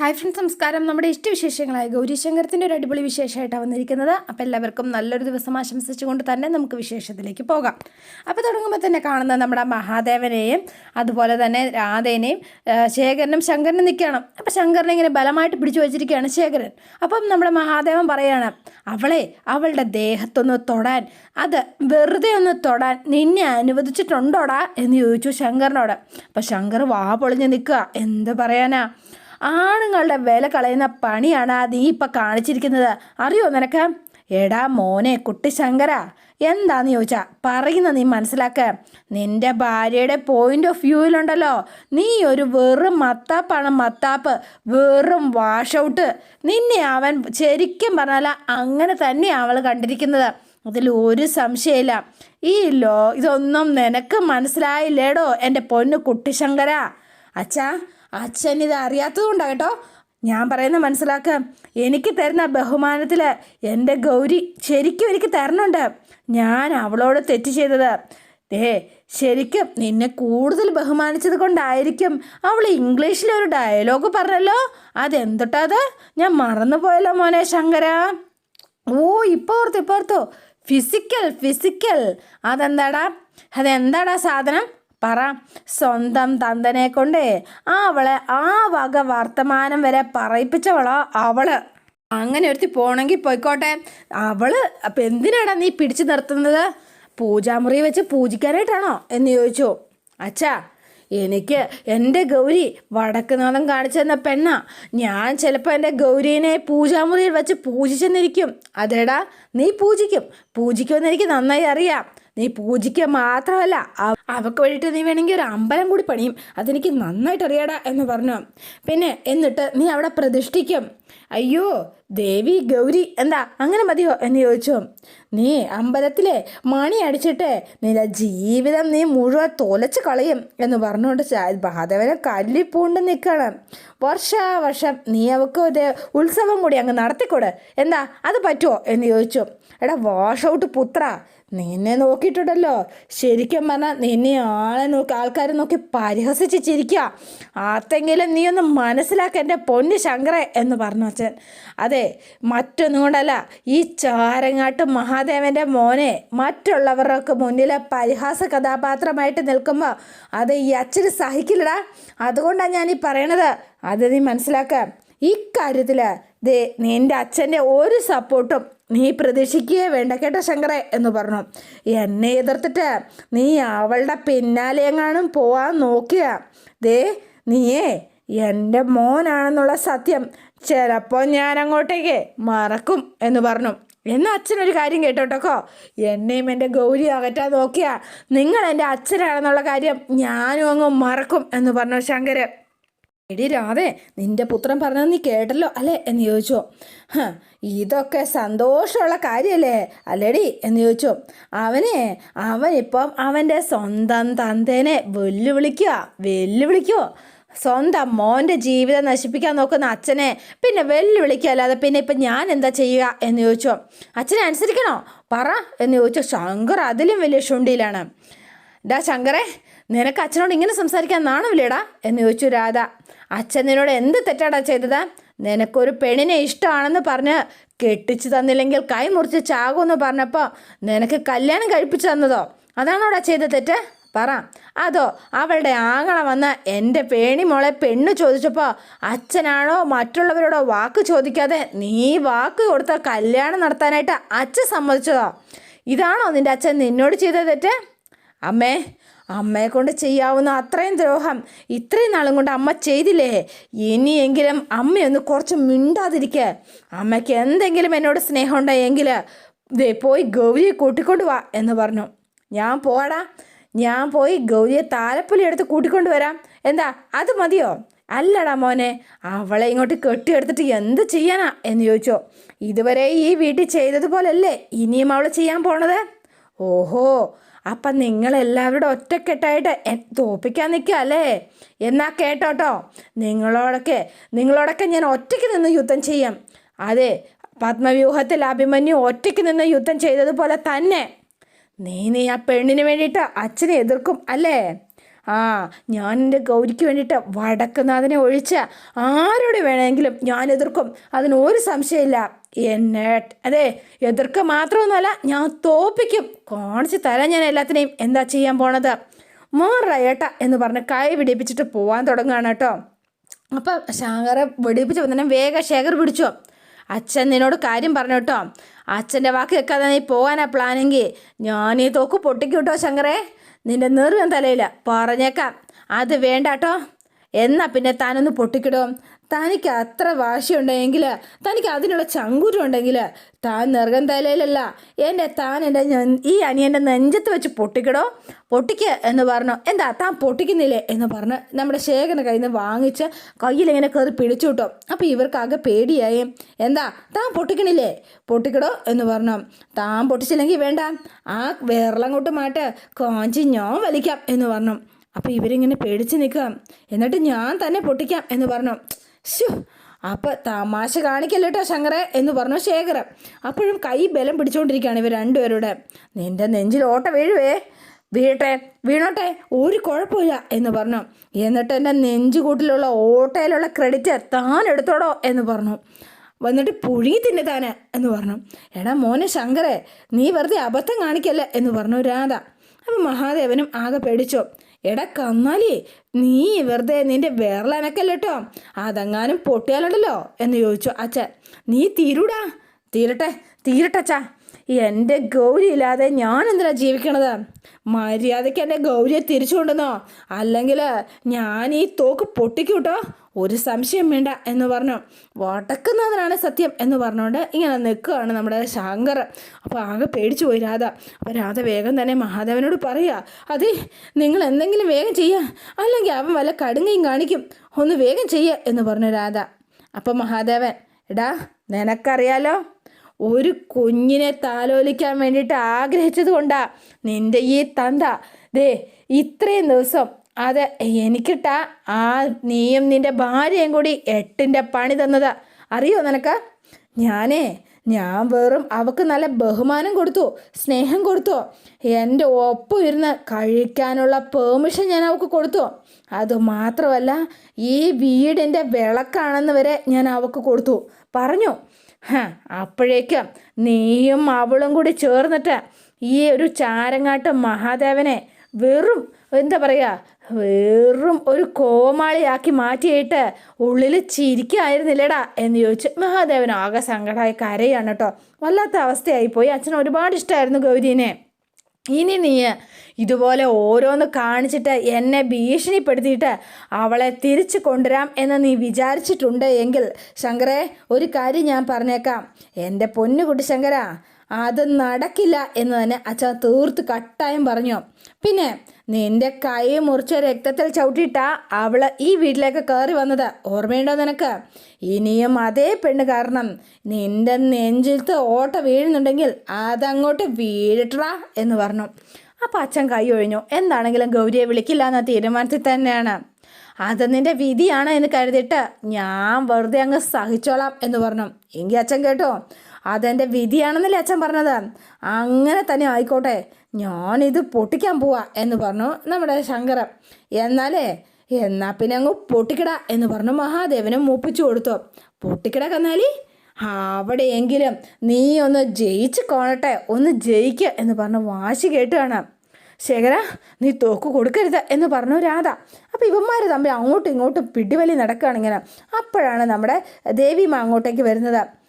Hi friends നമസ്കാരം. നമ്മുടെ ഇഷ്ടവിശേഷങ്ങളായ ഗൗരീശങ്കരത്തിന്റെ ഒരു അടിപൊളി വിശേഷമായിട്ടാണ് വന്നിരിക്കുന്നത്. അപ്പോൾ എല്ലാവർക്കും നല്ലൊരു ദിവസം ആശംസിച്ചുകൊണ്ട് തന്നെ നമുക്ക് വിശേഷത്തിലേക്ക് പോകാം. അപ്പോൾ തുടങ്ങുമ്പോൾ തന്നെ കാണുന്നത് നമ്മുടെ മഹാദേവനെയും അതുപോലെ തന്നെ രാധേനെയും ശേഖരനും ശങ്കരനും നിൽക്കുകയാണ്. അപ്പോൾ ശങ്കരനെ ഇങ്ങനെ ബലമായിട്ട് പിടിച്ചു വച്ചിരിക്കുകയാണ് ശേഖരൻ. അപ്പം നമ്മുടെ മഹാദേവൻ പറയാണ് അവളെ അവളുടെ ദേഹത്തൊന്ന് തൊടാൻ അത് വെറുതെ ഒന്ന് തൊടാൻ നിന്നെ അനുവദിച്ചിട്ടുണ്ടോടാ? എന്ന് ചോദിച്ചു ശങ്കരനോട്. അപ്പോൾ ശങ്കർ വാ പൊളിഞ്ഞ് നിൽക്കുക. എന്ത് പറയാനാ? ആണുങ്ങളുടെ വില കളയുന്ന പണിയാണ് ആ നീ ഇപ്പം കാണിച്ചിരിക്കുന്നത്. അറിയോ നിനക്ക്? എടാ മോനെ കുട്ടി ശങ്കര എന്താന്ന് ചോദിച്ചാ പറയുന്ന നീ മനസ്സിലാക്ക. നിന്റെ ഭാര്യയുടെ പോയിന്റ് ഓഫ് വ്യൂവിലുണ്ടല്ലോ നീ ഒരു വെറും മത്താപ്പാണ് മത്താപ്പ് വെറും വാഷ് ഔട്ട് നിന്നെ അവൻ ശരിക്കും പറഞ്ഞാൽ അങ്ങനെ തന്നെ അവൾ കണ്ടിരിക്കുന്നത്. അതിൽ ഒരു സംശയമില്ല. ഈ ലോ ഇതൊന്നും നിനക്ക് മനസ്സിലായില്ലേടോ എന്റെ പൊന്നു കുട്ടിശങ്കര? അച്ഛാ അച്ഛൻ ഇത് അറിയാത്തതുകൊണ്ടാണ് കേട്ടോ. ഞാൻ പറയുന്ന മനസ്സിലാക്കുക എനിക്ക് തരുന്ന ബഹുമാനത്തിൽ എന്റെ ഗൗരി ശരിക്കും എനിക്ക് തരണുണ്ട്. ഞാൻ അവളോട് തെറ്റ് ചെയ്തത്. ഏ ശരിക്കും നിന്നെ കൂടുതൽ ബഹുമാനിച്ചത് കൊണ്ടായിരിക്കും അവൾ ഇംഗ്ലീഷിലൊരു ഡയലോഗ് പറഞ്ഞല്ലോ. അതെന്തൊട്ടാ അത്? ഞാൻ മറന്നുപോയല്ലോ മോനെ ശങ്കര. ഓ ഇപ്പോൾ ഓർത്തു ഇപ്പോൾ ഓർത്തു. Physical physical അതെന്താടാ? അതെന്താടാ സാധനം? പറ. സ്വന്തം തന്തനെ കൊണ്ടേ അവളെ ആ വക വർത്തമാനം വരെ പറയിപ്പിച്ചവളാ അവൾ. അങ്ങനെ ഒരുത്തി പോണെങ്കിൽ പോയിക്കോട്ടെ. അവൾ അപ്പം എന്തിനാടാ നീ പിടിച്ചു നിർത്തുന്നത്? പൂജാമുറി വെച്ച് പൂജിക്കാനായിട്ടാണോ എന്ന് ചോദിച്ചു. അച്ഛാ എനിക്ക് എന്റെ ഗൗരി വടക്കുനാഥം കാണിച്ചു തന്ന പെണ്ണ. ഞാൻ ചിലപ്പോൾ എന്റെ ഗൗരീനെ പൂജാമുറിയിൽ വെച്ച് പൂജിച്ചെന്നിരിക്കും. അതേടാ നീ പൂജിക്കും. പൂജിക്കുമെന്ന് എനിക്ക് നന്നായി അറിയാം. നീ പൂജിക്കുക മാത്രമല്ല അവ- അവക്ക് വേണ്ടിയിട്ട് നീ വേണമെങ്കിൽ ഒരു അമ്പലം കൂടി പണിയും. അതെനിക്ക് നന്നായിട്ട് അറിയാടാ എന്ന് പറഞ്ഞു. പിന്നെ എന്നിട്ട് നീ അവിടെ പ്രതിഷ്ഠിക്കും. അയ്യോ ദേവി ഗൗരി എന്താ അങ്ങനെ മതിയോ എന്ന് ചോദിച്ചു. നീ അമ്പലത്തിലെ മണി അടിച്ചിട്ട് നിന്റെ ജീവിതം നീ മുഴുവൻ തൊലച്ച് കളയും എന്ന് പറഞ്ഞുകൊണ്ട് മാധവനെ കല്ലിപ്പൂണ്ട് നിൽക്കണം വർഷാവർഷം നീ അവക്ക് ഉത്സവം കൂടി അങ്ങ് നടത്തിക്കൊട്. എന്താ അത് പറ്റുമോ എന്ന് ചോദിച്ചു. എടാ വാഷ് ഔട്ട് പുത്ര. നിന്നെ നോക്കിയിട്ടുണ്ടല്ലോ. ശരിക്കും പറഞ്ഞാൽ നിന്നെ ആളെ നോക്കി ആൾക്കാരെ നോക്കി പരിഹസിച്ച് ചിരിക്കുക ആർത്തെങ്കിലും നീ ഒന്ന് മനസ്സിലാക്കുക എന്റെ പൊന്നു ശങ്കറെ എന്ന് പറഞ്ഞു അച്ഛൻ. അതെ മറ്റൊന്നും കൊണ്ടല്ല ഈ ചാരങ്ങാട്ട് മഹാദേവന്റെ മോനെ മറ്റുള്ളവർക്ക് മുന്നിലെ പരിഹാസ കഥാപാത്രമായിട്ട് നിൽക്കുമ്പോൾ അത് ഈ അച്ഛന് സഹിക്കില്ലടാ. അതുകൊണ്ടാണ് ഞാൻ ഈ പറയണത്. അത് നീ മനസ്സിലാക്കുക ഇക്കാര്യത്തിൽ ദേ നിന്റെ അച്ഛന്റെ ഒരു സപ്പോർട്ടും നീ പ്രതീക്ഷിക്കുകയേ വേണ്ട കേട്ടോ ശങ്കറെ എന്ന് പറഞ്ഞു. എന്നെ എതിർത്തിട്ട് നീ അവളുടെ പിന്നാലെ എങ്ങാനും പോവാൻ നോക്കുക. ദേ നീയേ എന്റെ മോനാണെന്നുള്ള സത്യം ചിലപ്പോൾ ഞാൻ അങ്ങോട്ടേക്ക് മറക്കും എന്ന് പറഞ്ഞു. എന്നാൽ അച്ഛനൊരു കാര്യം കേട്ടോട്ടോക്കോ എന്നെയും എന്റെ ഗൗരി അകറ്റാൻ നോക്കിയാ നിങ്ങൾ എന്റെ അച്ഛനാണെന്നുള്ള കാര്യം ഞാനും അങ്ങ് മറക്കും എന്ന് പറഞ്ഞു ശങ്കര്. എടി രാധേ നിന്റെ പുത്രൻ പറഞ്ഞത് നീ കേട്ടല്ലോ അല്ലേ എന്ന് ചോദിച്ചു. ഇതൊക്കെ സന്തോഷമുള്ള കാര്യമല്ലേ അല്ലേടി എന്ന് ചോദിച്ചു. അവനെ അവനിപ്പം അവന്റെ സ്വന്തം തന്തേനെ വെല്ലുവിളിക്കുക വെല്ലുവിളിക്കുമോ സ്വന്തം മോന്റെ ജീവിതം നശിപ്പിക്കാൻ നോക്കുന്ന അച്ഛനെ പിന്നെ വെല്ലുവിളിക്കുക അല്ലാതെ പിന്നെ ഇപ്പം ഞാൻ എന്താ ചെയ്യുക എന്ന് ചോദിച്ചു. അച്ഛനെ അനുസരിക്കണോ? പറ എന്ന് ചോദിച്ചു. ശങ്കർ അതിലും വലിയ ശുണ്ടിയിലാണ് ഡാ ശങ്കറെ നിനക്ക് അച്ഛനോട് ഇങ്ങനെ സംസാരിക്കാൻ നാണമില്ലേടാ എന്ന് ചോദിച്ചു രാധ. അച്ഛൻ നിന്നോട് എന്ത് തെറ്റാടാ ചെയ്തത്? നിനക്കൊരു പെണ്ണിനെ ഇഷ്ടമാണെന്ന് പറഞ്ഞ് കെട്ടിച്ച് തന്നില്ലെങ്കിൽ കൈ മുറിച്ച് ചാകുമെന്ന് പറഞ്ഞപ്പോൾ നിനക്ക് കല്യാണം കഴിപ്പിച്ചു തന്നതോ? അതാണോടാ ചെയ്ത തെറ്റ്? പറ. അതോ അവളുടെ ആങ്ങള വന്ന് എന്റെ പേണി മോളെ പെണ്ണ് ചോദിച്ചപ്പോൾ അച്ഛനാണോ മറ്റുള്ളവരോടോ വാക്ക് ചോദിക്കാതെ നീ വാക്ക് കൊടുത്ത കല്യാണം നടത്താനായിട്ട് അച്ഛൻ സമ്മതിച്ചതോ? ഇതാണോ നിന്റെ അച്ഛൻ നിന്നോട് ചെയ്ത തെറ്റ്? അമ്മേ അമ്മയെ കൊണ്ട് ചെയ്യാവുന്ന അത്രയും ദ്രോഹം ഇത്രയും നാളും കൊണ്ട് അമ്മ ചെയ്തില്ലേ? ഇനിയെങ്കിലും അമ്മയൊന്ന് കുറച്ച് മിണ്ടാതിരിക്കുക അമ്മയ്ക്ക് എന്തെങ്കിലും എന്നോട് സ്നേഹം ഉണ്ടായെങ്കിൽ ദേ പോയി ഗൗരിയെ കൂട്ടിക്കൊണ്ട് വാ എന്ന് പറഞ്ഞു. ഞാൻ പോടാ ഞാൻ പോയി ഗൗരിയെ താലപ്പൊലി എടുത്ത് കൂട്ടിക്കൊണ്ട് വരാം. എന്താ? അത് മതിയോ? അല്ലടാ മോനെ അവളെ ഇങ്ങോട്ട് കെട്ടിയെടുത്തിട്ട് എന്ത് ചെയ്യാനാ എന്ന് ചോദിച്ചോ. ഇതുവരെ ഈ വീട്ടിൽ ചെയ്തതുപോലല്ലേ ഇനിയും അവൾ ചെയ്യാൻ പോണത്? ഓഹോ അപ്പം നിങ്ങളെല്ലാവരുടെ ഒറ്റക്കെട്ടായിട്ട് തോപ്പിക്കാൻ നിൽക്കുക അല്ലേ? എന്നാ കേട്ടോട്ടോ. നിങ്ങളോടൊക്കെ നിങ്ങളോടൊക്കെ ഞാൻ ഒറ്റയ്ക്ക് നിന്ന് യുദ്ധം ചെയ്യാം. അതെ പത്മവ്യൂഹത്തിൽ അഭിമന്യു ഒറ്റയ്ക്ക് നിന്ന് യുദ്ധം ചെയ്തതുപോലെ തന്നെ. നീ നീ ആ പെണ്ണിന് വേണ്ടിയിട്ട് അച്ഛനെ എതിർക്കും അല്ലേ? ആ ഞാൻ എന്റെ ഗൗരിക്ക് വേണ്ടിയിട്ട് വടക്കുന്നാഥനെ ഒഴിച്ച് ആരോട് വേണമെങ്കിലും ഞാൻ എതിർക്കും. അതിന് ഒരു സംശയമില്ല. എന്നെ അതെ എതിർക്കുക മാത്രമൊന്നുമല്ല ഞാൻ തോപ്പിക്കും. കാണിച്ച് തരാം ഞാൻ എല്ലാത്തിനെയും. എന്താ ചെയ്യാൻ പോണത്? മോറയേട്ട എന്ന് പറഞ്ഞ് കൈ പിടിപ്പിച്ചിട്ട് പോകാൻ തുടങ്ങുകയാണ് കേട്ടോ. അപ്പം ശങ്കറെ വെടിപ്പിച്ച് തന്നെ വേഗം ശേഖർ പിടിച്ചോ. അച്ഛൻ നിന്നോട് കാര്യം പറഞ്ഞു കേട്ടോ. അച്ഛന്റെ വാക്ക് കേൾക്കാതെ നീ പോകാനാ പ്ലാനെങ്കിൽ. ഞാൻ ഈ തോക്ക് പൊട്ടിക്കും കേട്ടോ ശങ്കറെ. നിന്റെ നെറുവൻ തലയില്ല. പറഞ്ഞേക്കാം. അത് വേണ്ട കേട്ടോ. എന്നാ പിന്നെ താനൊന്ന് പൊട്ടിക്കിടോ. തനിക്ക് അത്ര വാശിയുണ്ടെങ്കിൽ തനിക്ക് അതിനുള്ള ചങ്കൂറ്റുണ്ടെങ്കിൽ താൻ നിർഗം തലയിലല്ല എന്റെ താൻ എന്റെ ഈ അനിയന്റെ നെഞ്ചത്ത് വെച്ച് പൊട്ടിക്കടോ. പൊട്ടിക്ക് എന്ന് പറഞ്ഞു. എന്താ താൻ പൊട്ടിക്കുന്നില്ലേ എന്ന് പറഞ്ഞ് നമ്മുടെ ശേഖരന്റെ കയ്യിൽ നിന്ന് വാങ്ങിച്ച് കയ്യിലിങ്ങനെ കയറി പിടിച്ചു കിട്ടും അപ്പോൾ ഇവർക്കാകെ പേടിയായി. എന്താ താൻ പൊട്ടിക്കണില്ലേ? പൊട്ടിക്കടോ എന്ന് പറഞ്ഞു. താൻ പൊട്ടിച്ചില്ലെങ്കിൽ വേണ്ട. ആ വേറലങ്ങോട്ട് മാറ്റ്. കാഞ്ചി ഞാൻ വലിക്കാം എന്ന് പറഞ്ഞു. അപ്പോൾ ഇവരിങ്ങനെ പേടിച്ച് നിൽക്കാം എന്നിട്ട് ഞാൻ തന്നെ പൊട്ടിക്കാം എന്ന് പറഞ്ഞു. ശ്ശോ. അപ്പം തമാശ കാണിക്കല്ലോ കേട്ടോ ശങ്കറെ എന്ന് പറഞ്ഞു ശേഖരൻ അപ്പോഴും കൈ ബലം പിടിച്ചുകൊണ്ടിരിക്കുകയാണ് ഇവർ രണ്ടുപേരുടെ. നിന്റെ നെഞ്ചിൽ ഓട്ട വീഴുവേ. വീഴട്ടെ വീണോട്ടെ ഒരു കുഴപ്പമില്ല എന്ന് പറഞ്ഞു. എന്നിട്ട് എന്റെ നെഞ്ചുകൂട്ടിലുള്ള ഓട്ടയിലുള്ള ക്രെഡിറ്റ് താൻ എടുത്തോടോ എന്ന് പറഞ്ഞു. വന്നിട്ട് പുഴുങ്ങി തിന്നെ താന് എന്ന് പറഞ്ഞു. എടാ മോനെ ശങ്കരെ നീ വെറുതെ അബദ്ധം കാണിക്കല്ല എന്ന് പറഞ്ഞു രാധ. അപ്പം മഹാദേവനും ആകെ പേടിച്ചു. എടാ കന്നാലി നീ വെറുതെ നിന്റെ വിരലനക്കല്ലോ അതെങ്ങാനും പൊട്ടിയാലുണ്ടല്ലോ? എന്ന് ചോദിച്ചു അച്ഛൻ. നീ തീരൂടാ. തീരട്ടെ തീരട്ടച്ചാ എന്റെ ഗൗരി ഇല്ലാതെ ഞാൻ എന്തിനാ ജീവിക്കണത്? മര്യാദയ്ക്ക് എന്റെ ഗൗരിയെ തിരിച്ചു കൊണ്ടുവന്നോ അല്ലെങ്കിൽ ഞാൻ ഈ തോക്ക് പൊട്ടിക്കൂട്ടോ? ഒരു സംശയം വേണ്ട എന്ന് പറഞ്ഞു. വടക്കുന്നതിനാണ് സത്യം എന്ന് പറഞ്ഞുകൊണ്ട് ഇങ്ങനെ നിൽക്കുകയാണ് നമ്മുടെ ശങ്കർ. അപ്പോൾ ആകെ പേടിച്ചു പോയി രാധ. അപ്പോൾ രാധ വേഗം തന്നെ മഹാദേവനോട് പറയുക അതെ നിങ്ങൾ എന്തെങ്കിലും വേഗം ചെയ്യുക അല്ലെങ്കിൽ അവൻ വല്ല കടുങ്ങയും കാണിക്കും. ഒന്ന് വേഗം ചെയ്യുക എന്ന് പറഞ്ഞു രാധ. അപ്പോൾ മഹാദേവൻ എടാ നിനക്കറിയാലോ ഒരു കുഞ്ഞിനെ താലോലിക്കാൻ വേണ്ടിയിട്ട് ആഗ്രഹിച്ചത് കൊണ്ടാ നിന്റെ ഈ തന്ത. ദേ ഇത്രയും ദിവസം അത് എനിക്കിട്ടാ ആ നീയും നിന്റെ ഭാര്യയും കൂടി എട്ടിന്റെ പണി തന്നത്. അറിയോ നിനക്ക്? ഞാനേ ഞാൻ വെറും അവക്ക് നല്ല ബഹുമാനം കൊടുത്തു സ്നേഹം കൊടുത്തു. എന്റെ ഒപ്പം ഇരുന്ന് കഴിക്കാനുള്ള പെർമിഷൻ ഞാൻ അവൾക്ക് കൊടുത്തു. അതുമാത്രമല്ല ഈ വീടിന്റെ വിളക്കാണെന്ന് വരെ ഞാൻ അവൾക്ക് കൊടുത്തു. പറഞ്ഞു. അപ്പോഴേക്കും നീയും അവളും കൂടി ചേർന്നിട്ട് ഈ ഒരു ചാരങ്ങാട്ട് മഹാദേവനെ വെറും എന്താ പറയുക വെറും ഒരു കോമാളിയാക്കി മാറ്റിയിട്ട് ഉള്ളിൽ ചിരിക്കായിരുന്നില്ലടാ എന്ന് ചോദിച്ചു. മഹാദേവൻ ആകെ സങ്കടമായി കരയാണ് കേട്ടോ. വല്ലാത്ത അവസ്ഥയായിപ്പോയി. അച്ഛൻ ഒരുപാട് ഇഷ്ടമായിരുന്നു ഗൗരീനെ. ഇനി നീ ഇതുപോലെ ഓരോന്ന് കാണിച്ചിട്ട് എന്നെ ഭീഷണിപ്പെടുത്തിയിട്ട് അവളെ തിരിച്ചു കൊണ്ടുവരാം എന്ന് നീ വിചാരിച്ചിട്ടുണ്ട് എങ്കിൽ ശങ്കരെ ഒരു കാര്യം ഞാൻ പറഞ്ഞേക്കാം. എന്റെ പൊന്നുകുട്ടി ശങ്കര അത് നടക്കില്ല എന്ന് തന്നെ അച്ഛൻ തീർത്ത് കട്ടായം പറഞ്ഞു. പിന്നെ നിന്റെ കൈ മുറിച്ച രക്തത്തിൽ ചവിട്ടിയിട്ടാ അവൾ ഈ വീട്ടിലേക്ക് കയറി വന്നത്. ഓർമ്മയുണ്ടോ നിനക്ക്? ഇനിയും അതേ പെണ്ണ് കാരണം നിന്റെ നെഞ്ചിലത്ത് ഓട്ട വീഴുന്നുണ്ടെങ്കിൽ അതങ്ങോട്ട് വീഴട്ടാ എന്ന് പറഞ്ഞു. അപ്പം അച്ഛൻ കൈ ഒഴിഞ്ഞു. എന്താണെങ്കിലും ഗൗരിയെ വിളിക്കില്ല എന്ന തീരുമാനത്തിൽ തന്നെയാണ്. അത് നിന്റെ വിധിയാണ് എന്ന് കരുതിയിട്ട് ഞാൻ വെറുതെ അങ്ങ് സഹിച്ചോളാം എന്ന് പറഞ്ഞു. എങ്കിൽ അച്ഛൻ കേട്ടോ അതെന്റെ വിധിയാണെന്നല്ലേ അച്ഛൻ പറഞ്ഞത്. അങ്ങനെ തന്നെ ആയിക്കോട്ടെ. ഞാനിത് പൊട്ടിക്കാൻ പോവാ എന്ന് പറഞ്ഞു നമ്മുടെ ശങ്കരൻ. എന്നാലേ എന്നാ പിന്നെ അങ്ങ് പൊട്ടിക്കട എന്ന് പറഞ്ഞു മഹാദേവനും മൂപ്പിച്ചു കൊടുത്തു. പൊട്ടിക്കിട കന്നാലി. അവിടെയെങ്കിലും നീ ഒന്ന് ജയിച്ച് കോണട്ടെ ഒന്ന് ജയിക്കുക എന്ന് പറഞ്ഞു വാശി കേട്ടുകയാണ്. ശേഖര നീ തോക്ക് കൊടുക്കരുത് എന്ന് പറഞ്ഞു രാധ. അപ്പോൾ ഇവന്മാർ തമ്മിൽ അങ്ങോട്ടും ഇങ്ങോട്ടും പിടിവലി നടക്കുകയാണ് ഇങ്ങനെ. അപ്പോഴാണ് നമ്മുടെ ദേവിമ അങ്ങോട്ടേക്ക് വരുന്നത്.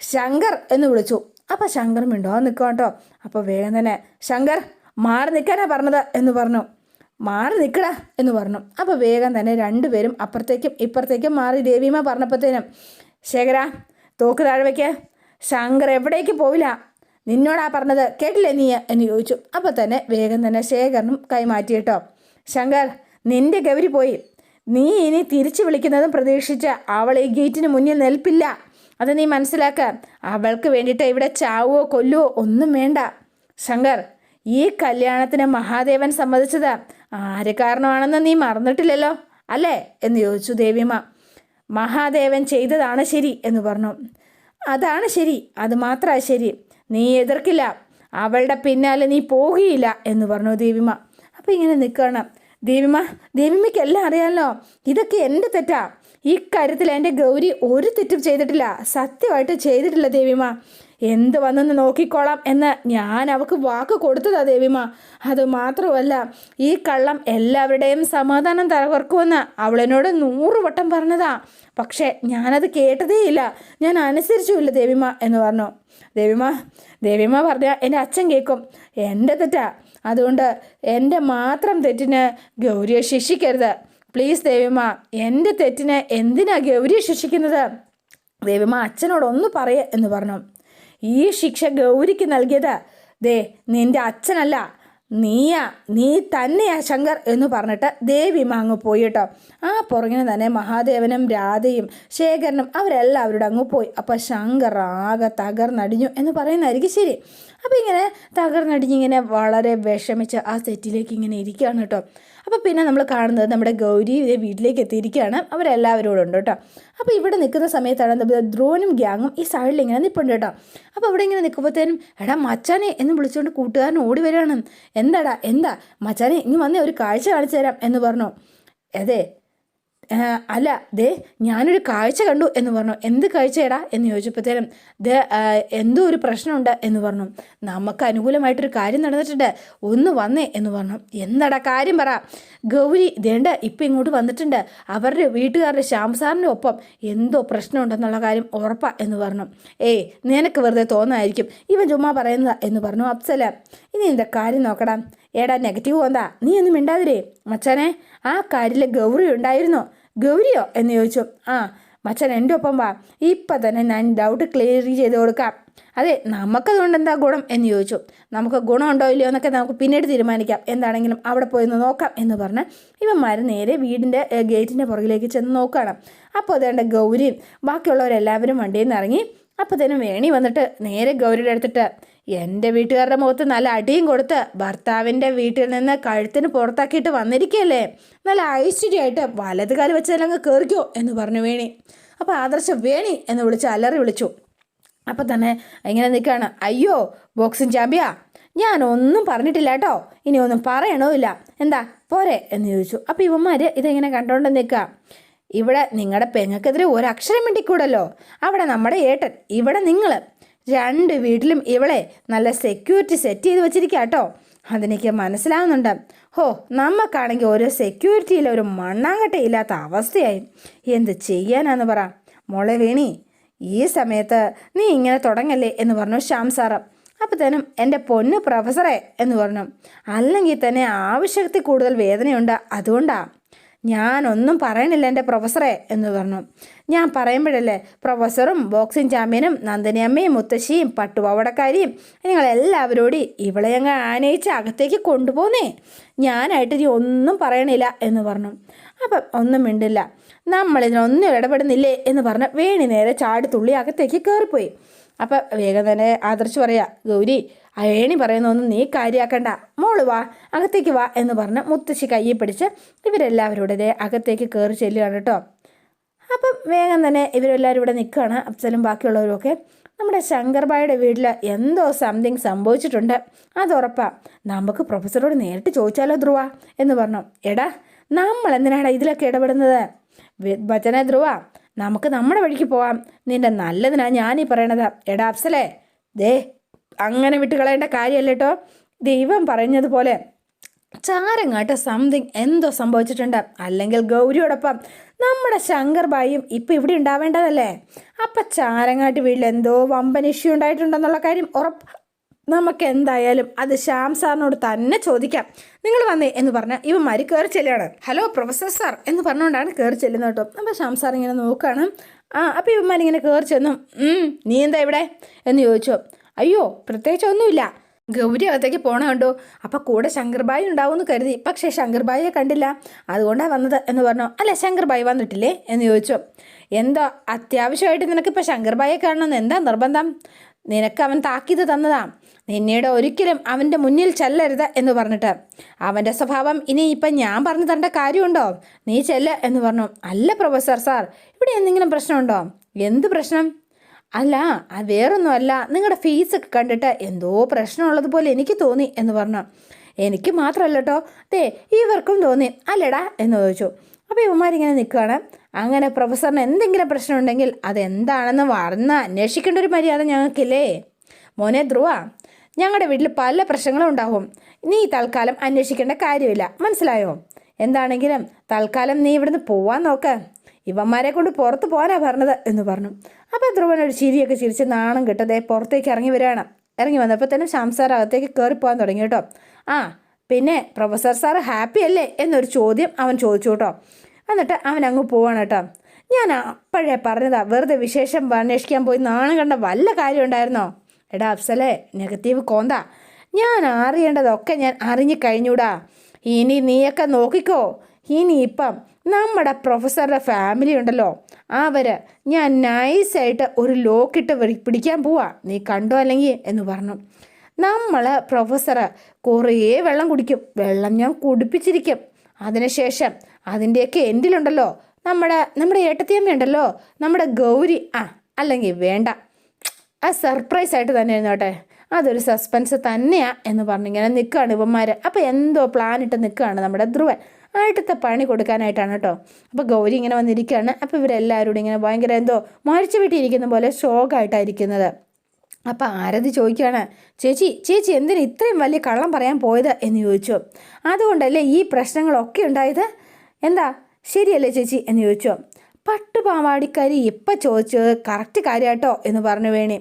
ശങ്കർ എന്ന് വിളിച്ചു. അപ്പോൾ ശങ്കർ മിണ്ടോ നിൽക്കുക കേട്ടോ അപ്പോൾ വേഗം തന്നെ ശങ്കർ മാറി നിൽക്കാനാ പറഞ്ഞത് എന്ന് പറഞ്ഞു. മാറി നിൽക്കടാ എന്ന് പറഞ്ഞു. അപ്പോൾ വേഗം തന്നെ രണ്ടുപേരും അപ്പുറത്തേക്കും ഇപ്പുറത്തേക്കും മാറി ദേവിയമ്മ പറഞ്ഞപ്പോഴത്തേനും ശേഖര തോക്ക് താഴെ വയ്ക്ക ശങ്കർ എവിടേക്ക് പോവില്ല. നിന്നോടാ പറഞ്ഞത് കേട്ടില്ലേ നീ? എന്ന് ചോദിച്ചു. അപ്പോൾ തന്നെ വേഗം തന്നെ ശേഖരനും കൈമാറ്റി കേട്ടോ ശങ്കർ നിന്റെ ഗൗരി പോയി. നീ ഇനി തിരിച്ചു വിളിക്കുന്നതും പ്രതീക്ഷിച്ച് അവൾ ഈ ഗേറ്റിന് മുന്നിൽ നിൽപ്പില്ല. അത് നീ മനസ്സിലാക്ക. അവൾക്ക് വേണ്ടിയിട്ട് ഇവിടെ ചാവോ കൊല്ലുവോ ഒന്നും വേണ്ട. ശങ്കർ ഈ കല്യാണത്തിന് മഹാദേവൻ സമ്മതിച്ചത് ആര് കാരണമാണെന്ന് നീ മറന്നിട്ടില്ലല്ലോ? അല്ലേ? എന്ന് ചോദിച്ചു ദേവിമ മഹാദേവൻ ചെയ്തതാണ് ശരി എന്ന് പറഞ്ഞു. അതാണ് ശരി. അത് മാത്രമാണ് ശരി. നീ എതിർക്കില്ല. അവളുടെ പിന്നാലെ നീ പോകുകയില്ല എന്ന് പറഞ്ഞു ദേവിമ അപ്പോൾ ഇങ്ങനെ നിൽക്കണം ദേവിമ ദേവിമയ്ക്ക് എല്ലാം അറിയാമല്ലോ ഇതൊക്കെ എന്റെ തെറ്റാ. ഈ കാര്യത്തിൽ എന്റെ ഗൗരി ഒരു തെറ്റും ചെയ്തിട്ടില്ല. സത്യമായിട്ട് ചെയ്തിട്ടില്ല ദേവിമ. എന്ത് വന്നെന്ന് നോക്കിക്കോളാം എന്ന് ഞാൻ അവൾക്ക് വാക്ക് കൊടുത്തതാ ദേവിമ. അത് മാത്രമല്ല ഈ കള്ളം എല്ലാവരുടെയും സമാധാനം തകർക്കുമെന്ന് അവളെന്നോട് നൂറുവട്ടം പറഞ്ഞതാ. പക്ഷേ ഞാനത് കേട്ടതേയില്ല. ഞാൻ അനുസരിച്ചുമില്ല ദേവിമ എന്ന് പറഞ്ഞു. ദേവിമ ദേവിമ പറഞ്ഞ എന്റെ അച്ഛൻ കേൾക്കും എന്റെ തെറ്റാ. അതുകൊണ്ട് എന്റെ മാത്രം തെറ്റിന് ഗൗരിയെ ശിക്ഷിക്കരുത്. പ്ലീസ് ദേവിമ എന്റെ തെറ്റിനെ എന്തിനാ ഗൗരി ശിക്ഷിക്കുന്നത്? ദേവിമ അച്ഛനോടൊന്ന് പറയ എന്ന് പറഞ്ഞു. ഈ ശിക്ഷ ഗൗരിക്ക് നൽകിയത് ദേ നിന്റെ അച്ഛനല്ല നീയാ നീ തന്നെയാ ശങ്കർ എന്ന് പറഞ്ഞിട്ട് ദേവി അങ്ങ് പോയിട്ടോ ആ പുറകിന് തന്നെ മഹാദേവനും രാധയും ശേഖരനും അവരെല്ലാവരുടെ അങ്ങ് പോയി. അപ്പോൾ ശങ്കർ ആകെ തകർന്നടിഞ്ഞു എന്ന് പറയുന്നതായിരിക്കും ശരി. അപ്പോൾ ഇങ്ങനെ തകർന്നടിഞ്ഞിങ്ങനെ വളരെ വിഷമിച്ച് ആ സെറ്റിലേക്ക് ഇങ്ങനെ ഇരിക്കുകയാണ് കേട്ടോ. അപ്പോൾ പിന്നെ നമ്മൾ കാണുന്നത് നമ്മുടെ ഗൗരി വീട്ടിലേക്ക് എത്തിയിരിക്കുകയാണ്. അവരെല്ലാവരോടും ഉണ്ട് കേട്ടോ. അപ്പോൾ ഇവിടെ നിൽക്കുന്ന സമയത്താണ് നമ്മുടെ ധ്രുവനും ഗ്യാങ്ങും ഈ സൈഡിൽ ഇങ്ങനെ നിൽപ്പുണ്ട് കേട്ടോ. അപ്പോൾ അവിടെ ഇങ്ങനെ നിൽക്കുമ്പോഴത്തേനും എടാ മച്ചാനെ എന്ന് വിളിച്ചുകൊണ്ട് കൂട്ടുകാരൻ ഓടി വരികയാണ്. എന്താടാ എന്താ? മച്ചാനെ ഇങ്ങ് വന്നേ ഒരു കാഴ്ച കാണിച്ചു തരാം എന്ന് പറഞ്ഞു. അതെ അല്ല ദേ ഞാനൊരു കാഴ്ച കണ്ടു എന്ന് പറഞ്ഞു. എന്ത് കാഴ്ചയടാ? എന്ന് ചോദിച്ചപ്പോഴത്തേനും ദേ എന്തോ ഒരു പ്രശ്നമുണ്ട് എന്ന് പറഞ്ഞു. നമുക്ക് അനുകൂലമായിട്ടൊരു കാര്യം നടന്നിട്ടുണ്ട്. ഒന്ന് വന്നേ എന്ന് പറഞ്ഞു. എന്താടാ കാര്യം പറ. ഗൗരി ദേണ്ട ഇപ്പം ഇങ്ങോട്ട് വന്നിട്ടുണ്ട്. അവരുടെ വീട്ടുകാരുടെ ശ്യാം സാറിന്റെ ഒപ്പം എന്തോ പ്രശ്നമുണ്ടെന്നുള്ള കാര്യം ഉറപ്പാ എന്ന് പറഞ്ഞു. ഏയ് നിനക്ക് വെറുതെ തോന്നായിരിക്കും. ഇവൻ ചുമ്മാ പറയുന്നതാ എന്ന് പറഞ്ഞു അപ്സല ഇനി എന്താ കാര്യം നോക്കടാ. ഏടാ നെഗറ്റീവ് വന്നാ നീ ഒന്നും മിണ്ടാതിരേ. മച്ചാനെ ആ കാര്യത്തിൽ ഗൗരി ഉണ്ടായിരുന്നോ? ഗൗരിയോ? എന്ന് ചോദിച്ചു. ആ മച്ചൻ എന്റെ ഒപ്പം വാ. ഇപ്പം തന്നെ ഞാൻ ഡൗട്ട് ക്ലിയർ ചെയ്ത് കൊടുക്കാം. അതെ നമുക്കതുകൊണ്ട് എന്താ ഗുണം? എന്ന് ചോദിച്ചു. നമുക്ക് ഗുണമുണ്ടോ ഇല്ലയോ എന്നൊക്കെ നമുക്ക് പിന്നീട് തീരുമാനിക്കാം. എന്താണെങ്കിലും അവിടെ പോയി ഒന്ന് നോക്കാം എന്ന് പറഞ്ഞ് ഇവന്മാർ നേരെ വീടിന്റെ ഗേറ്റിന്റെ പുറകിലേക്ക് ചെന്ന് നോക്കുകയാണ്. അപ്പോൾ അതേണ്ട ഗൗരിയും ബാക്കിയുള്ളവരെല്ലാവരും വണ്ടിയിൽ നിന്ന് ഇറങ്ങി. അപ്പോൾ തന്നെ വേണി വന്നിട്ട് നേരെ ഗൗരിയുടെ അടുത്തിട്ട് എന്റെ വീട്ടുകാരുടെ മുഖത്ത് നല്ല അടിയും കൊടുത്ത് ഭർത്താവിന്റെ വീട്ടിൽ നിന്ന് കഴുത്തിന് പുറത്താക്കിയിട്ട് വന്നിരിക്കുകയല്ലേ? നല്ല ഐശ്വര്യമായിട്ട് വലത് കാൽ വെച്ചതിലങ്ങ് കയറിക്കോ എന്ന് പറഞ്ഞു വേണി. അപ്പോൾ ആദർശം വേണി എന്ന് വിളിച്ച് അലറി വിളിച്ചു. അപ്പം തന്നെ ഇങ്ങനെ നിൽക്കുകയാണ്. അയ്യോ ബോക്സിങ് ചാമ്പ്യ ഞാൻ ഒന്നും പറഞ്ഞിട്ടില്ല കേട്ടോ. ഇനി ഒന്നും പറയണമില്ല എന്താ പോരെ എന്ന് ചോദിച്ചു. അപ്പോൾ ഇവന്മാർ ഇതെങ്ങനെ കണ്ടോണ്ട് നിൽക്കുക ഇവിടെ നിങ്ങളുടെ പെങ്ങൾക്കെതിരെ ഒരക്ഷരം മിണ്ടിക്കൂടല്ലോ. അവിടെ നമ്മുടെ ഏട്ടൻ ഇവിടെ നിങ്ങൾ രണ്ട് വീട്ടിലും ഇവളെ നല്ല സെക്യൂരിറ്റി സെറ്റ് ചെയ്ത് വെച്ചിരിക്കുക കേട്ടോ അതെനിക്ക് മനസ്സിലാവുന്നുണ്ട്. ഹോ നമുക്കാണെങ്കിൽ ഒരു സെക്യൂരിറ്റിയിൽ ഒരു മണ്ണാങ്കട്ട ഇല്ലാത്ത അവസ്ഥയായി. എന്ത് ചെയ്യാനാന്ന് പറ. മോളെ വേണി ഈ സമയത്ത് നീ ഇങ്ങനെ തുടങ്ങല്ലേ എന്ന് പറഞ്ഞു ശ്യാം സാറ്. തന്നെ എന്റെ പൊന്നു പ്രൊഫസറെ എന്ന് പറഞ്ഞു. അല്ലെങ്കിൽ തന്നെ ആവശ്യത്തിൽ കൂടുതൽ വേദനയുണ്ട്. അതുകൊണ്ടാ ഞാനൊന്നും പറയണില്ല എന്റെ പ്രൊഫസറെ എന്ന് പറഞ്ഞു. ഞാൻ പറയുമ്പോഴല്ലേ പ്രൊഫസറും ബോക്സിംഗ് ചാമ്പ്യനും നന്ദിനി അമ്മയും മുത്തശ്ശിയും പട്ടുപാവടക്കാരിയും നിങ്ങളെല്ലാവരോട് ഇവളെ ഞങ്ങൾ ആനയിച്ച് അകത്തേക്ക് കൊണ്ടുപോന്നേ. ഞാനായിട്ട് നീ ഒന്നും പറയണില്ല എന്ന് പറഞ്ഞു. അപ്പം ഒന്നും മിണ്ടില്ല. നമ്മളിതിനൊന്നും ഇടപെടുന്നില്ലേ എന്ന് പറഞ്ഞ് വേണി നേരെ ചാടി തുള്ളി അകത്തേക്ക് കയറിപ്പോയി. അപ്പം വേഗം തന്നെ ആദർശ് പറയാ ഗൗരി അയേണി പറയുന്നൊന്നും നീ കാര്യമാക്കണ്ട മോൾ വാ അകത്തേക്ക് വാ എന്ന് പറഞ്ഞ് മുത്തശ്ശി കയ്യെ പിടിച്ച് ഇവരെല്ലാവരും അകത്തേക്ക് കയറി ചെല്ലുകയാണ് കേട്ടോ. അപ്പം വേഗം തന്നെ ഇവരെല്ലാവരും ഇവിടെ നിൽക്കുകയാണ്. അഫ്സലും ബാക്കിയുള്ളവരുമൊക്കെ നമ്മുടെ ശങ്കർബായുടെ വീട്ടിൽ എന്തോ സംതിങ് സംഭവിച്ചിട്ടുണ്ട്. അത് ഉറപ്പാണ് നമുക്ക് പ്രൊഫസറോട് നേരിട്ട് ചോദിച്ചാലോ ധ്രുവ എന്ന് പറഞ്ഞു. എടാ നമ്മൾ എന്തിനാണ് ഇതിലൊക്കെ ഇടപെടുന്നത്? വചന ധ്രുവ നമുക്ക് നമ്മുടെ വഴിക്ക് പോവാം. നിന്റെ നല്ലതിനാണ് ഞാനീ പറയണത്. എടാ അഫ്സലേ ദേ അങ്ങനെ വിട്ട് കളയേണ്ട കാര്യമല്ല കേട്ടോ. ദൈവം പറഞ്ഞതുപോലെ ചാരങ്ങാട്ട് സംതിങ് എന്തോ സംഭവിച്ചിട്ടുണ്ട്. അല്ലെങ്കിൽ ഗൗരിയോടൊപ്പം നമ്മുടെ ശങ്കർ ബായും ഇപ്പം ഇവിടെ ഉണ്ടാവേണ്ടതല്ലേ? അപ്പം ചാരങ്ങാട്ട് വീട്ടിൽ എന്തോ വമ്പൻ ഇഷ്യൂ ഉണ്ടായിട്ടുണ്ടെന്നുള്ള കാര്യം ഉറപ്പ് നമുക്ക് എന്തായാലും അത് ശ്യാം സാറിനോട് തന്നെ ചോദിക്കാം. നിങ്ങൾ വന്നേ എന്ന് പറഞ്ഞ ഇവന്മാർ കയറി ചെല്ലുകയാണ്. ഹലോ പ്രൊഫസർ സാർ എന്ന് പറഞ്ഞുകൊണ്ടാണ് കയറി ചെല്ലുന്നത് കേട്ടോ. അപ്പോൾ ശ്യാം സാർ ഇങ്ങനെ നോക്കുകയാണ്. ആ അപ്പോൾ ഇവന്മാരിങ്ങനെ കയറി ചെന്നു. "ഉം, നീ എന്താ ഇവിടെ? എന്ന് ചോദിച്ചു. അയ്യോ പ്രത്യേകിച്ച് ഒന്നുമില്ല ഗൗരി അകത്തേക്ക് പോണ കണ്ടു. അപ്പോൾ കൂടെ ശങ്കർബായി ഉണ്ടാവുമെന്ന് കരുതി. പക്ഷേ ശങ്കർബായിയെ കണ്ടില്ല. അതുകൊണ്ടാണ് വന്നത് എന്ന് പറഞ്ഞു. അല്ല ശങ്കർബായി വന്നിട്ടില്ലേ എന്ന് ചോദിച്ചു. എന്തോ അത്യാവശ്യമായിട്ട് നിനക്കിപ്പോൾ ശങ്കർബായിയെ കാണണമെന്ന് എന്താ നിർബന്ധം? നിനക്ക് അവൻ താക്കീത് തന്നതാ. നിന്നീട് ഒരിക്കലും അവന്റെ മുന്നിൽ ചെല്ലരുത് എന്ന് പറഞ്ഞിട്ട്. അവന്റെ സ്വഭാവം ഇനി ഇപ്പം ഞാൻ പറഞ്ഞു തരേണ്ട കാര്യമുണ്ടോ? നീ ചെല്ല എന്ന് പറഞ്ഞു. അല്ല പ്രൊഫസർ സാർ. ഇവിടെ എന്തെങ്കിലും പ്രശ്നമുണ്ടോ? എന്ത് പ്രശ്നം? അല്ല അത് വേറൊന്നും അല്ല നിങ്ങളുടെ ഫേസൊക്കെ കണ്ടിട്ട് എന്തോ പ്രശ്നമുള്ളതുപോലെ എനിക്ക് തോന്നി എന്ന് പറഞ്ഞു. എനിക്ക് മാത്രമല്ല കേട്ടോ ദേ ഇവർക്കും തോന്നി. അല്ലടാ എന്ന് ചോദിച്ചു. അപ്പോൾ ഇവന്മാരിങ്ങനെ നിൽക്കുകയാണ് അങ്ങനെ പ്രൊഫസറിന് എന്തെങ്കിലും പ്രശ്നം ഉണ്ടെങ്കിൽ അതെന്താണെന്ന് വന്ന് അന്വേഷിക്കേണ്ട ഒരു മര്യാദ ഞങ്ങൾക്കില്ലേ? മോനെ ധ്രുവ ഞങ്ങളുടെ വീട്ടിൽ പല പ്രശ്നങ്ങളും ഉണ്ടാവും. നീ തൽക്കാലം അന്വേഷിക്കേണ്ട കാര്യമില്ല. മനസ്സിലായോ? എന്താണെങ്കിലും തൽക്കാലം നീ ഇവിടുന്ന് പോവാൻ നോക്ക്. ഇവന്മാരെ കൊണ്ട് പുറത്ത് പോരാ പറഞ്ഞത് എന്ന് പറഞ്ഞു. അപ്പോൾ ധ്രുവൻ ഒരു ചിരിയൊക്കെ ചിരിച്ച് നാണം കിട്ടതേ പുറത്തേക്ക് ഇറങ്ങി വരികയാണ്. ഇറങ്ങി വന്നപ്പോൾ തന്നെ ശംസാർ അകത്തേക്ക് കയറി പോകാൻ തുടങ്ങി കേട്ടോ. ആ പിന്നെ പ്രൊഫസർ സാർ ഹാപ്പി അല്ലേ എന്നൊരു ചോദ്യം അവൻ ചോദിച്ചു കേട്ടോ. എന്നിട്ട് അവൻ അങ്ങ് പോവാണ് കേട്ടോ. ഞാൻ അപ്പോഴേ പറഞ്ഞതാ വെറുതെ വിശേഷം അന്വേഷിക്കാൻ പോയി നാണം കണ്ട വല്ല കാര്യം ഉണ്ടായിരുന്നോ? എടാ അഫ്സലേ നെഗറ്റീവ് കോന്ത. ഞാൻ അറിയേണ്ടതൊക്കെ ഞാൻ അറിഞ്ഞു കഴിഞ്ഞൂടാ. ഇനി നീയൊക്കെ നോക്കിക്കോ. ഇനി ഇപ്പം നമ്മുടെ പ്രൊഫസറുടെ ഫാമിലി ഉണ്ടല്ലോ. അവർ ഞാൻ നൈസായിട്ട് ഒരു ലോക്കിട്ട് പിടിക്കാൻ പോവാ. നീ കണ്ടോ അല്ലെങ്കിൽ എന്ന് പറഞ്ഞു. നമ്മൾ പ്രൊഫസറ് കുറേ വെള്ളം കുടിക്കും. വെള്ളം ഞാൻ കുടിപ്പിച്ചിരിക്കും. അതിനുശേഷം അതിന്റെയൊക്കെ എൻഡിലുണ്ടല്ലോ നമ്മുടെ നമ്മുടെ ഏട്ടത്തിയമ്മയുണ്ടല്ലോ. നമ്മുടെ ഗൗരി ആ അല്ലെങ്കിൽ വേണ്ട. ആ സർപ്രൈസ് ആയിട്ട് തന്നെ ഇരുന്നോട്ടെ അതൊരു സസ്പെൻസ് തന്നെയാ എന്ന് പറഞ്ഞിങ്ങനെ നിൽക്കുകയാണ് ഇവന്മാർ അപ്പോൾ എന്തോ പ്ലാൻ ഇട്ട് നിൽക്കുകയാണ് നമ്മുടെ ധ്രുവൻ. ആയിട്ടത്തെ പണി കൊടുക്കാനായിട്ടാണ് കേട്ടോ. അപ്പോൾ ഗൗരി ഇങ്ങനെ വന്നിരിക്കുകയാണ്. അപ്പോൾ ഇവരെല്ലാവരും കൂടി ഇങ്ങനെ ഭയങ്കര എന്തോ മരിച്ചു വീട്ടിയിരിക്കുന്ന പോലെ ഷോക്കായിട്ടായിരിക്കുന്നത് അപ്പം ആരതി ചോദിക്കുകയാണ് ചേച്ചി ചേച്ചി എന്തിന് ഇത്രയും വലിയ കള്ളം പറയാൻ പോയത്? എന്ന് ചോദിച്ചു. അതുകൊണ്ടല്ലേ ഈ പ്രശ്നങ്ങളൊക്കെ ഉണ്ടായത്? എന്താ? ശരിയല്ലേ ചേച്ചി? എന്ന് ചോദിച്ചു. പട്ടുപാവാടിക്കാരി ഇപ്പം ചോദിച്ചത് കറക്റ്റ് കാര്യമാട്ടോ എന്ന് പറഞ്ഞു വേണി.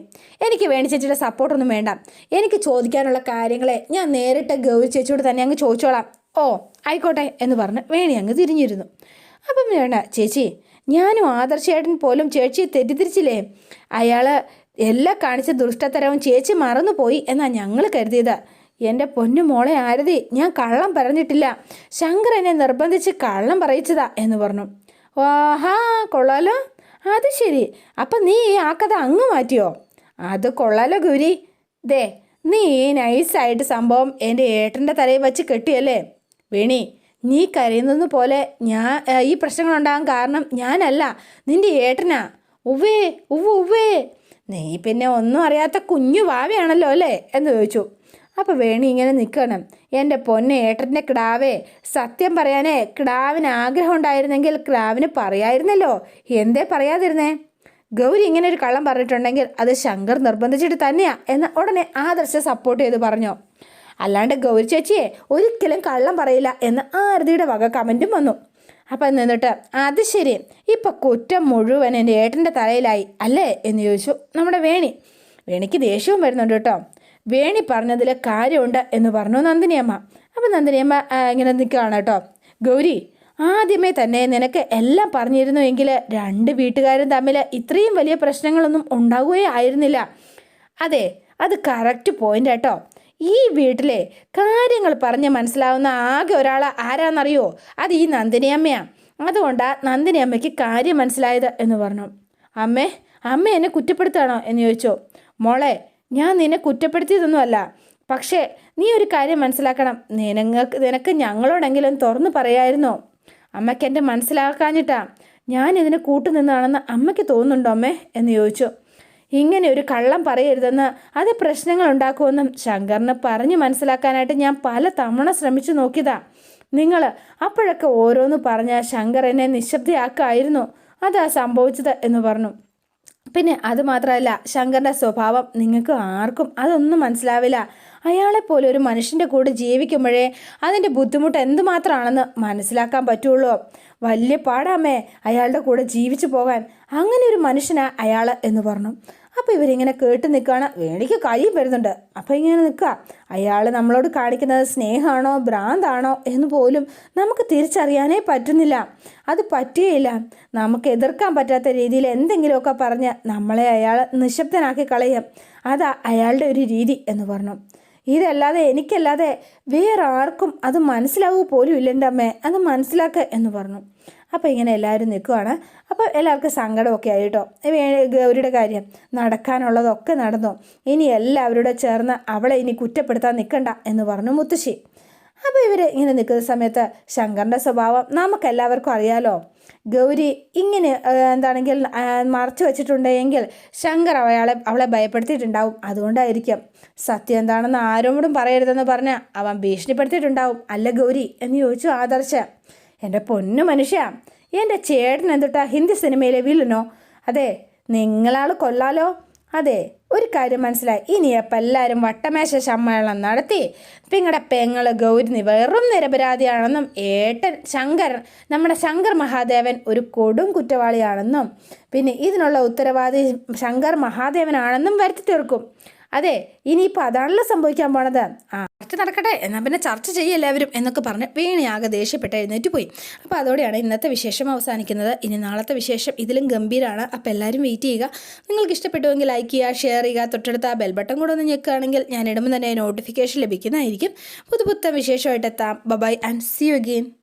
എനിക്ക് വേണി ചേച്ചിയുടെ സപ്പോർട്ടൊന്നും വേണ്ട. എനിക്ക് ചോദിക്കാനുള്ള കാര്യങ്ങളെ ഞാൻ നേരിട്ട് ഗൗരി ചേച്ചിയോട് തന്നെ അങ്ങ് ചോദിച്ചോളാം. ഓ ആയിക്കോട്ടെ എന്ന് പറഞ്ഞ് വേണി അങ്ങ് തിരിഞ്ഞിരുന്നു. അപ്പം വേണ ചേച്ചി ഞാനും ആദർശേട്ടൻ പോലും ചേച്ചിയെ തെറ്റിദ്ധരിച്ചില്ലേ? അയാൾ എല്ലാം കാണിച്ച ദുഷ്ടതരവും ചേച്ചി മറന്നുപോയി എന്നാ ഞങ്ങൾ കരുതിയത്. എന്റെ പൊന്നു മോളെ ആരതി ഞാൻ കള്ളം പറഞ്ഞിട്ടില്ല. ശങ്കർ എന്നെ നിർബന്ധിച്ച് കള്ളം പറയിച്ചതാ എന്ന് പറഞ്ഞു. ഓഹാ കൊള്ളാലോ. അത് ശരി. അപ്പം നീ ആ കഥ അങ്ങ് മാറ്റിയോ? അത് കൊള്ളാലോ ഗൗരി. ദേ നീ നൈസായിട്ട് സംഭവം എന്റെ ഏട്ടന്റെ തലയിൽ വെച്ച് കെട്ടിയല്ലേ? വേണി നീ കരയുന്നത് പോലെ ഞാൻ ഈ പ്രശ്നങ്ങളുണ്ടാകാൻ കാരണം ഞാനല്ല നിന്റെ ഏട്ടനാ. ഉവ്വേ ഉവ്വ് ഉവ്വേ. നീ പിന്നെ ഒന്നും അറിയാത്ത കുഞ്ഞു ഭാവിയാണല്ലോ അല്ലേ? എന്ന് ചോദിച്ചു. അപ്പോൾ വേണി ഇങ്ങനെ നിൽക്കണം എന്റെ പൊന്നെ ഏട്ടന്റെ കിടാവേ സത്യം പറയാനേ കിടാവിന് ആഗ്രഹം ഉണ്ടായിരുന്നെങ്കിൽ കിടാവിന് പറയായിരുന്നല്ലോ. എന്തേ പറയാതിരുന്നേ? ഗൗരി ഇങ്ങനെ ഒരു കള്ളം പറഞ്ഞിട്ടുണ്ടെങ്കിൽ അത് ശങ്കർ നിർബന്ധിച്ചിട്ട് തന്നെയാ എന്ന് ഉടനെ ആദർശ സപ്പോർട്ട് ചെയ്ത് പറഞ്ഞു. അല്ലാണ്ട് ഗൗരി ചേച്ചിയെ ഒരിക്കലും കള്ളം പറയില്ല എന്ന് ആരതിയുടെ വക കമന്റും വന്നു. അപ്പം നിന്നിട്ട് അത് ശരി. ഇപ്പം കുറ്റം മുഴുവൻ എന്റെ ഏട്ടന്റെ തലയിലായി അല്ലേ? എന്ന് ചോദിച്ചു നമ്മുടെ വേണി. വേണിക്ക് ദേഷ്യവും വരുന്നുണ്ട് കേട്ടോ. വേണി പറഞ്ഞതിൽ കാര്യമുണ്ട് എന്ന് പറഞ്ഞു നന്ദിനിയമ്മ. അപ്പം നന്ദിനിയമ്മ ഇങ്ങനെ നിൽക്കുകയാണ് കേട്ടോ. ഗൗരി ആദ്യമേ തന്നെ നിനക്ക് എല്ലാം പറഞ്ഞിരുന്നു എങ്കിൽ രണ്ട് വീട്ടുകാരും തമ്മിൽ ഇത്രയും വലിയ പ്രശ്നങ്ങളൊന്നും ഉണ്ടാവുകയേ ആയിരുന്നില്ല അതെ അത് കറക്റ്റ് പോയിന്റ് കേട്ടോ. ഈ വീട്ടിലെ കാര്യങ്ങൾ പറഞ്ഞ് മനസ്സിലാവുന്ന ആകെ ഒരാൾ ആരാന്നറിയോ? അത് ഈ നന്ദിനിയമ്മയാണ് അതുകൊണ്ടാ നന്ദിനിയമ്മയ്ക്ക് കാര്യം മനസ്സിലായത് എന്ന് പറഞ്ഞു. അമ്മേ അമ്മ എന്നെ കുറ്റപ്പെടുത്താണോ എന്ന് ചോദിച്ചോ. മോളെ ഞാൻ നിന്നെ കുറ്റപ്പെടുത്തിയതൊന്നുമല്ല. പക്ഷേ നീ ഒരു കാര്യം മനസ്സിലാക്കണം. നിനങ്ങൾക്ക് നിനക്ക് ഞങ്ങളോടെങ്കിലും തുറന്നു പറയായിരുന്നോ? അമ്മയ്ക്ക് എന്റെ മനസ്സിലാക്കാഞ്ഞിട്ടാ ഞാൻ ഇതിനെ കൂട്ടുനിന്നാണെന്ന് അമ്മയ്ക്ക് തോന്നുന്നുണ്ടോ അമ്മേ? എന്ന് ചോദിച്ചു. ഇങ്ങനെ ഒരു കള്ളം പറയരുതെന്ന് അത് പ്രശ്നങ്ങൾ ഉണ്ടാക്കുമെന്നും ശങ്കറിന് പറഞ്ഞു മനസ്സിലാക്കാനായിട്ട് ഞാൻ പല തവണ ശ്രമിച്ചു നോക്കിയതാ. നിങ്ങൾ അപ്പോഴൊക്കെ ഓരോന്ന് പറഞ്ഞ ശങ്കർ എന്നെ നിശബ്ദയാക്കായിരുന്നു. അതാ സംഭവിച്ചത് എന്ന് പറഞ്ഞു. പിന്നെ അത് മാത്രമല്ല ശങ്കറിന്റെ സ്വഭാവം നിങ്ങൾക്ക് ആർക്കും അതൊന്നും മനസ്സിലാവില്ല. അയാളെപ്പോലെ ഒരു മനുഷ്യന്റെ കൂടെ ജീവിക്കുമ്പോഴേ അതിന്റെ ബുദ്ധിമുട്ട് എന്തുമാത്രമാണെന്ന് മനസ്സിലാക്കാൻ പറ്റുള്ളൂ. വലിയ പാടാമേ അയാളുടെ കൂടെ ജീവിച്ചു പോകാൻ. അങ്ങനെ ഒരു മനുഷ്യനാ അയാൾ എന്ന് പറഞ്ഞു. അപ്പോൾ ഇവരിങ്ങനെ കേട്ട് നിൽക്കുകയാണ് വേണിക്ക് കൈയും വരുന്നുണ്ട്. അപ്പോൾ ഇങ്ങനെ നിൽക്കുക അയാൾ നമ്മളോട് കാണിക്കുന്നത് സ്നേഹമാണോ ഭ്രാന്താണോ എന്ന് പോലും നമുക്ക് തിരിച്ചറിയാനേ പറ്റുന്നില്ല. അത് പറ്റുകയില്ല. നമുക്ക് എതിർക്കാൻ പറ്റാത്ത രീതിയിൽ എന്തെങ്കിലുമൊക്കെ പറഞ്ഞ് നമ്മളെ അയാൾ നിശബ്ദനാക്കി കളയും. അതാ അയാളുടെ ഒരു രീതി എന്ന് പറഞ്ഞു. ഇതല്ലാതെ എനിക്കല്ലാതെ വേറെ ആർക്കും അത് മനസ്സിലാവുക പോലും ഇല്ലെന്റെ അമ്മേ അത് മനസ്സിലാക്കുക എന്ന് പറഞ്ഞു. അപ്പോൾ ഇങ്ങനെ എല്ലാവരും നിൽക്കുവാണ്. അപ്പോൾ എല്ലാവർക്കും സങ്കടമൊക്കെ ആയിട്ടോ ഗൗരിയുടെ കാര്യം നടക്കാനുള്ളതൊക്കെ നടന്നു. ഇനി എല്ലാവരുടെ ചേർന്ന് അവളെ ഇനി കുറ്റപ്പെടുത്താൻ നിൽക്കണ്ട എന്ന് പറഞ്ഞു മുത്തശ്ശി. അപ്പോൾ ഇവർ ഇങ്ങനെ നിൽക്കുന്ന സമയത്ത് ശങ്കറിന്റെ സ്വഭാവം നമുക്കെല്ലാവർക്കും അറിയാലോ. ഗൗരി ഇങ്ങനെ എന്താണെങ്കിൽ മറച്ചു വെച്ചിട്ടുണ്ടെങ്കിൽ ശങ്കർ അയാളെ അവളെ ഭയപ്പെടുത്തിയിട്ടുണ്ടാവും. അതുകൊണ്ടായിരിക്കും. സത്യം എന്താണെന്ന് ആരോടും പറയരുതെന്ന് പറഞ്ഞ് അവൻ ഭീഷണിപ്പെടുത്തിയിട്ടുണ്ടാവും. അല്ല ഗൗരി എന്ന് ചോദിച്ചു ആദർശ്. എന്റെ പൊന്നു മനുഷ്യ എന്റെ ചേട്ടൻ എന്തുട്ടാ ഹിന്ദി സിനിമയിലെ വില്ലനോ? അതെ നിങ്ങളാൾ കൊല്ലാലോ? അതെ ഒരു കാര്യം മനസ്സിലായി. ഇനിയപ്പം എല്ലാവരും വട്ടമേശ സമ്മേളനം നടത്തി. നിങ്ങളുടെ പെങ്ങൾ ഗൗരി നി- വെറും നിരപരാധിയാണെന്നും ഏട്ടൻ ശങ്കർ നമ്മുടെ ശങ്കർ മഹാദേവൻ ഒരു കൊടും കുറ്റവാളിയാണെന്നും പിന്നെ ഇതിനുള്ള ഉത്തരവാദി ശങ്കർ മഹാദേവനാണെന്നും വരുത്തി തീർക്കും. അതെ ഇനിയിപ്പോൾ അതാണല്ലോ സംഭവിക്കാൻ പോണത്. ആ. ചർച്ച നടക്കട്ടെ എന്നാൽ പിന്നെ ചർച്ച ചെയ്യും എല്ലാവരും എന്നൊക്കെ പറഞ്ഞ് ആകെ ദേഷ്യപ്പെട്ട് എഴുന്നേറ്റ് പോയി. അപ്പോൾ അതോടെയാണ് ഇന്നത്തെ വിശേഷം അവസാനിക്കുന്നത്. ഇനി നാളത്തെ വിശേഷം ഇതിലും ഗംഭീരമാണ് അപ്പോൾ എല്ലാവരും വെയിറ്റ് ചെയ്യുക. നിങ്ങൾക്ക് ഇഷ്ടപ്പെട്ടുവെങ്കിൽ ലൈക്ക് ചെയ്യുക ഷെയർ ചെയ്യുക. തൊട്ടടുത്ത ആ ബെൽ ബട്ടൺ കൂടെ ഒന്ന് ഞെക്കുകയാണെങ്കിൽ ഞാൻ ഇടുമ്പോൾ തന്നെ നോട്ടിഫിക്കേഷൻ ലഭിക്കുന്നതായിരിക്കും. പുതു പുത്തൻ വിശേഷമായിട്ട് എത്താം. Bye and see you again